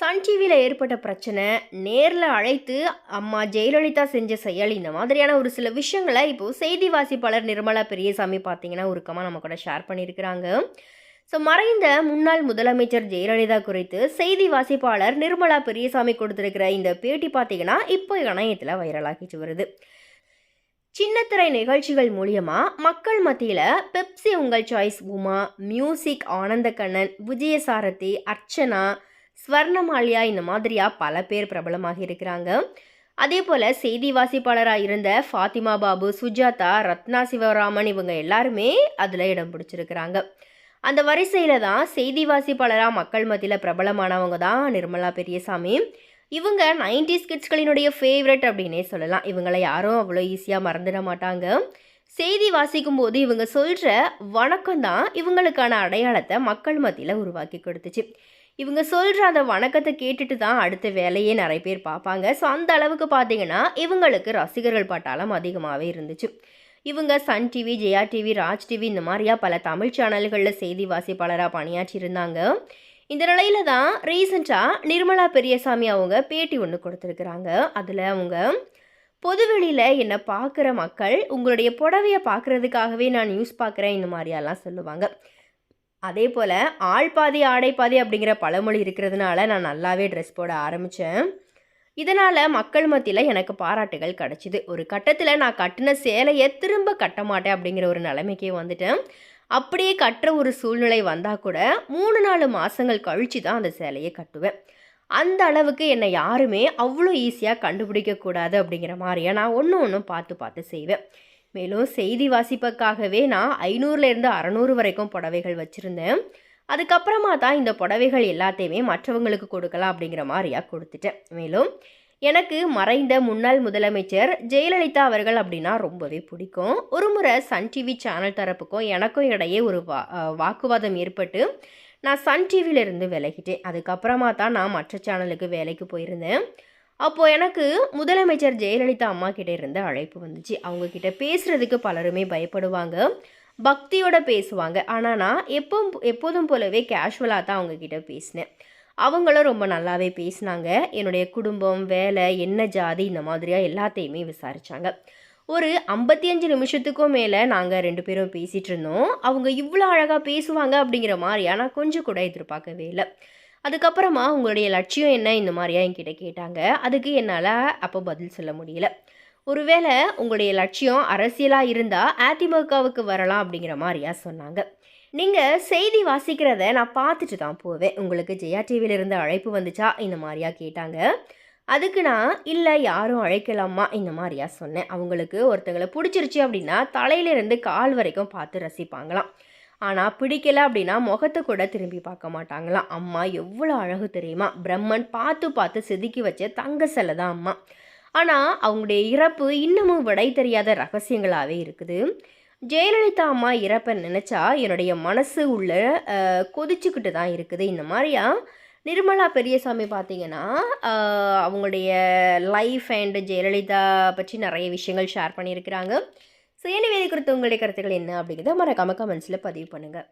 Sun டிவியில் ஏற்பட்ட பிரச்சனை நேரில் அழைத்து அம்மா ஜெயலலிதா செஞ்ச செயல் இந்த மாதிரியான ஒரு சில விஷயங்களை இப்போது செய்தி வாசிப்பாளர் நிர்மலா பெரியசாமி பார்த்தீங்கன்னா உருக்கமாக நம்ம கூட ஷேர் பண்ணியிருக்கிறாங்க. ஸோ மறைந்த முன்னாள் முதலமைச்சர் ஜெயலலிதா குறித்து செய்தி வாசிப்பாளர் நிர்மலா பெரியசாமி கொடுத்துருக்கிற இந்த பேட்டி பார்த்தீங்கன்னா இப்போ இணையத்தில் வைரலாகிட்டு வருது. சின்னத்திரை நிகழ்ச்சிகள் மூலியமாக மக்கள் மத்தியில் பெப்சி உங்கள் சாய்ஸ் உமா மியூசிக் ஆனந்தக்கண்ணன் விஜயசாரதி அர்ச்சனா ஸ்வர்ணமாலியா இந்த மாதிரியாக பல பேர் பிரபலமாக இருக்கிறாங்க. அதே போல் செய்தி வாசிப்பாளராக இருந்த ஃபாத்திமா பாபு சுஜாதா ரத்னா சிவராமன் இவங்க எல்லாருமே அதில் இடம் பிடிச்சிருக்கிறாங்க. அந்த வரிசையில் தான் செய்தி வாசிப்பாளராக மக்கள் மத்தியில் பிரபலமானவங்க தான் நிர்மலா பெரியசாமி. இவங்க நைன்டிஸ் கிட்ஸ்களினுடைய ஃபேவரட் அப்படின்னே சொல்லலாம். இவங்களை யாரும் அவ்வளோ ஈஸியாக மறந்துட மாட்டாங்க. செய்தி வாசிக்கும் போது இவங்க சொல்கிற வணக்கம் தான் இவங்களுக்கான அடையாளத்தை மக்கள் மத்தியில் உருவாக்கி கொடுத்துச்சு. இவங்க சொல்கிற அந்த வணக்கத்தை கேட்டுட்டு தான் அடுத்த வேலையே நிறைய பேர் பார்ப்பாங்க. ஸோ அந்த அளவுக்கு பார்த்தீங்கன்னா இவங்களுக்கு ரசிகர்கள் பட்டாளம் அதிகமாகவே இருந்துச்சு. இவங்க Sun TV Jaya TV Raj TV இந்த மாதிரியா பல தமிழ் சேனல்களில் செய்தி வாசிப்பாளராக பணியாற்றி இருந்தாங்க. இந்த நிலையில தான் ரீசெண்டாக நிர்மலா பெரியசாமி அவங்க பேட்டி ஒன்று கொடுத்துருக்குறாங்க. அதில் அவங்க பொதுவெளியில் என்னை பார்க்குற மக்கள் உங்களுடைய புடவையை பார்க்குறதுக்காகவே நான் நியூஸ் பார்க்குறேன் இந்த மாதிரியெல்லாம் சொல்லுவாங்க. அதே போல் ஆள் பாதி ஆடை பாதி அப்படிங்கிற பழமொழி இருக்கிறதுனால நான் நல்லாவே ட்ரெஸ் போட ஆரம்பித்தேன் இதனால் மக்கள் மத்தியில் எனக்கு பாராட்டுகள் கிடச்சிது. ஒரு கட்டத்தில் நான் கட்டின சேலையை திரும்ப கட்ட மாட்டேன் அப்படிங்கிற ஒரு நிலைமைக்கே வந்துட்டேன். அப்படியே கட்டுற ஒரு சூழ்நிலை வந்தால் கூட மூணு நாலு மாதங்கள் கழித்து தான் அந்த சேலையை கட்டுவேன். அந்த அளவுக்கு என்னை யாருமே அவ்வளோ ஈஸியாக கண்டுபிடிக்கக்கூடாது அப்படிங்கிற மாதிரியே நான் ஒன்று ஒன்றும் பார்த்து பார்த்து செய்வேன். மேலும் செய்தி வாசிப்புக்காகவே நான் ஐநூறுலேருந்து அறநூறு வரைக்கும் புடவைகள் வச்சுருந்தேன். அதுக்கப்புறமா தான் இந்த புடவைகள் எல்லாத்தையுமே மற்றவங்களுக்கு கொடுக்கலாம் அப்படிங்கிற மாதிரியாக கொடுத்துட்டேன். மேலும் எனக்கு மறைந்த முன்னாள் முதலமைச்சர் ஜெயலலிதா அவர்கள் அப்படின்னா ரொம்பவே பிடிக்கும். ஒரு முறை சன் டிவி சேனல் தரப்புக்கும் எனக்கும் இடையே ஒரு வா வாக்குவாதம் ஏற்பட்டு நான் சன் டிவியிலிருந்து விலகிட்டேன். அதுக்கப்புறமா தான் நான் மற்ற சேனலுக்கு வேலைக்கு போயிருந்தேன். அப்போது எனக்கு முதலமைச்சர் ஜெயலலிதா அம்மா கிட்டே இருந்து அழைப்பு வந்துச்சு. அவங்கக்கிட்ட பேசுகிறதுக்கு பலருமே பயப்படுவாங்க. பக்தியோட பேசுவாங்க. ஆனால் நான் எப்போ எப்போதும் போலவே கேஷுவலாக தான் அவங்கக்கிட்ட பேசினேன். அவங்களும் ரொம்ப நல்லாவே பேசினாங்க. என்னுடைய குடும்பம் வேலை என்ன ஜாதி இந்த மாதிரியாக எல்லாத்தையுமே விசாரித்தாங்க ஒரு ஐம்பத்தி அஞ்சு நிமிஷத்துக்கும் மேலே நாங்கள் ரெண்டு பேரும் பேசிகிட்டு இருந்தோம். அவங்க இவ்வளோ அழகாக பேசுவாங்க அப்படிங்கிற மாதிரியா நான் கொஞ்சம் கூட எதிர்பார்க்கவே இல்லை. அதுக்கப்புறமா உங்களுடைய லட்சியம் என்ன? இந்த மாதிரியா என்கிட்ட கேட்டாங்க. அதுக்கு என்னால் அப்போ பதில் சொல்ல முடியல. ஒருவேளை உங்களுடைய லட்சியம் அரசியலாக இருந்தால் அதிமுகவுக்கு வரலாம் அப்படிங்கிற மாதிரியா சொன்னாங்க. நீங்கள் செய்தி வாசிக்கிறத நான் பார்த்துட்டு தான் போவேன். உங்களுக்கு ஜெயா டிவியிலிருந்து அழைப்பு வந்துச்சா? இந்த மாதிரியா கேட்டாங்க. அதுக்கு நான் இல்லை யாரும் அழைக்கலாமா? இந்த மாதிரியா சொன்னேன். அவங்களுக்கு ஒருத்தங்களை பிடிச்சிருச்சு அப்படின்னா தலையிலேருந்து கால் வரைக்கும் பார்த்து ரசிப்பாங்களாம். ஆனால் பிடிக்கல அப்படின்னா முகத்தை கூட திரும்பி பார்க்க மாட்டாங்களாம். அம்மா எவ்வளோ அழகு தெரியுமா? பிரம்மன் பார்த்து பார்த்து செதுக்கி வச்ச தங்க சிலை தான் அம்மா. ஆனால் அவங்களுடைய இறப்பு இன்னமும் விடை தெரியாத ரகசியங்களாகவே இருக்குது. ஜெயலலிதா அம்மா இறப்பை நினச்சா என்னுடைய மனசு உள்ள கொதிச்சுக்கிட்டு தான் இருக்குது. இந்த மாதிரியா? நிர்மலா பெரியசாமி பார்த்தீங்கன்னா அவங்களுடைய லைஃப் அண்ட் ஜெயலலிதா பற்றி நிறைய விஷயங்கள் ஷேர் பண்ணியிருக்கிறாங்க. சுயநிவேதி குறித்து உங்களுடைய கருத்துக்கள் என்ன அப்படிங்கிறத மறக்காம கமெண்ட்ஸில் பதிவு பண்ணுங்கள்